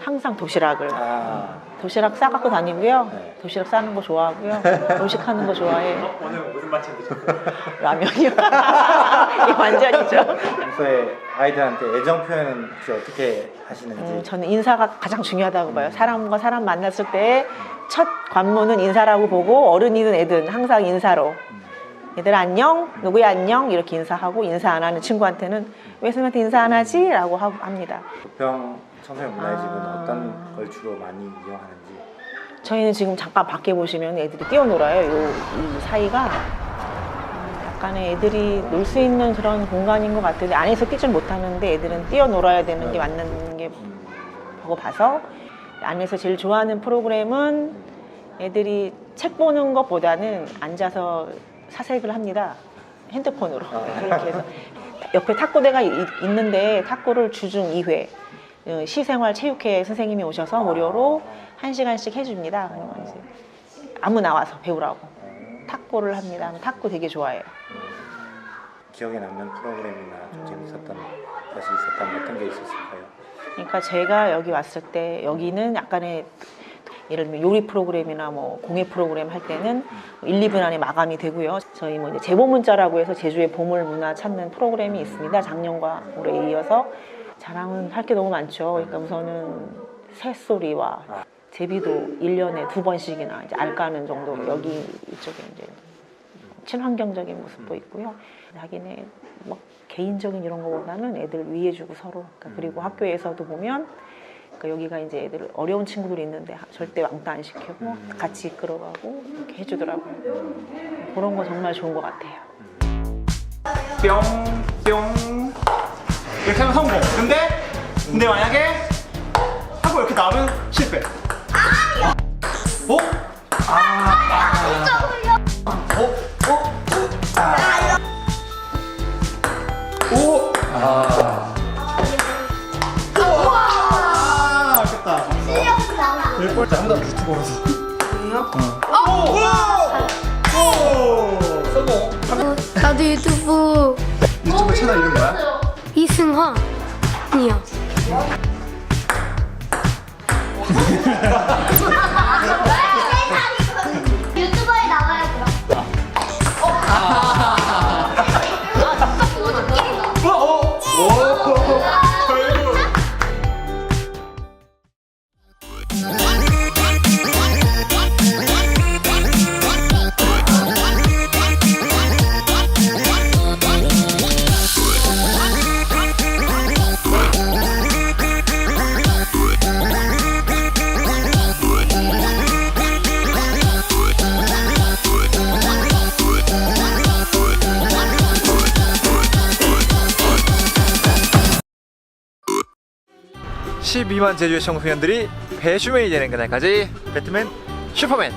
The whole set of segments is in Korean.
항상 도시락을 아, 도시락 싸갖고 다니고요. 네. 도시락 싸는 거 좋아하고요. 음식 하는 거 좋아해요. 오늘 무슨 반찬 드셨어요? 라면이요. 이거 완전이죠. 평소에 아이들한테 애정 표현은 혹시 어떻게 하시는지 음, 저는 인사가 가장 중요하다고 봐요. 사람과 사람 만났을 때 첫 관문은 인사라고 보고 어른이든 애든 항상 인사로. 얘들 안녕, 누구야 안녕 이렇게 인사하고 인사 안 하는 친구한테는 왜 선생님한테 인사 안 하지? 라고 하고 합니다. 부평 청소년 문화의 집은 아. 어떤 걸 주로 많이 이용하는지. 저희는 지금 잠깐 밖에 보시면 애들이 뛰어놀아요. 요, 이 사이가. 음, 약간의 애들이 놀 수 있는 그런 공간인 것 같은데 안에서 뛰질 못하는데 애들은 뛰어놀아야 되는 게 맞는 게 보고 봐서 안에서 제일 좋아하는 프로그램은 애들이 책 보는 것보다는 앉아서 사색을 합니다. 핸드폰으로. 그렇게 해서. 옆에 탁구대가 이- 있는데 탁구를 주중 2회. 어, 시생활 체육회 선생님이 오셔서 무료로 한 시간씩 해줍니다. 그러면 이제 아무 나와서 배우라고 탁구를 합니다. 탁구 되게 좋아해요. 기억에 남는 프로그램이나 좀 재밌었던 것이 있었다면 어떤 게 있었을까요? 그러니까 제가 여기 왔을 때 여기는 약간의 예를 들면 요리 프로그램이나 뭐 공예 프로그램 할 때는 1, 2분 안에 마감이 되고요. 저희 뭐 이제 제보 문자라고 해서 제주의 보물 문화 찾는 프로그램이 있습니다. 작년과 올해 이어서 자랑은 할 게 너무 많죠. 그러니까 우선은 새소리와 제비도 1년에 두 번씩이나 이제 알 까는 정도로 여기 이쪽에 이제 친환경적인 모습도 있고요. 자기네 뭐 개인적인 이런 거보다는 애들 위해 주고 서로. 그러니까 그리고 학교에서도 보면 그러니까 여기가 이제 애들 어려운 친구들이 있는데 하- 절대 왕따 안 시키고 같이 이끌어가고 이렇게 해주더라고요. 그런 거 정말 좋은 것 같아요. 뿅, 뿅. 이렇게 하면 성공. 근데, 근데 만약에 하고 이렇게 나오면 실패. 어? 아, 어? 어? 아. 오! 아. 아, 아깝다. 열 자, 한번 유튜버로서. 오! 오! 성공. 나도 유튜브 유튜브 채널 이름 뭐야? 아니요 12만 제주의 청소년들이 배슈맨이 되는 그날까지 배트맨 슈퍼맨.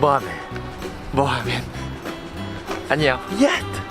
뭐하면 뭐하면. 안녕 얏